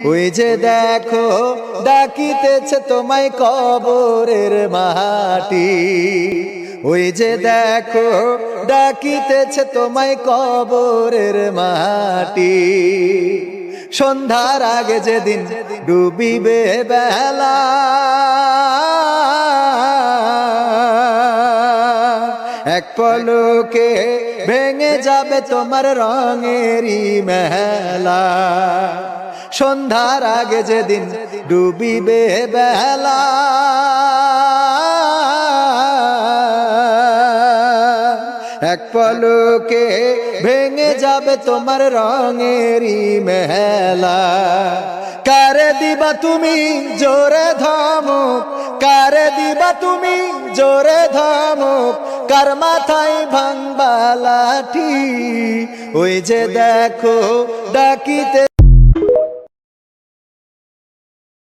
ওই যে দেখো, ডাকিতেছে তোমায় কবরের মাটি। ওই যে দেখো, ডাকিতেছে তোমায় কবরের মাটি। সন্ধ্যার আগে যেদিন ডুবিবে বেলা, এক পলকে ভেঙে যাবে তোমার রঙেরই মেলা। সন্ধ্যার আগে যেদিন ডুবিবে বেলা। এক পলকে ভেঙে যাবে তোমার রঙেরই মেলা। কারে দিবা তুমি জোরে ধমক? কারে দিবা তুমি জোরে ধমক? কার মাথায় ভাঙবা লাঠি? ওই যে দেখো ডাকিতে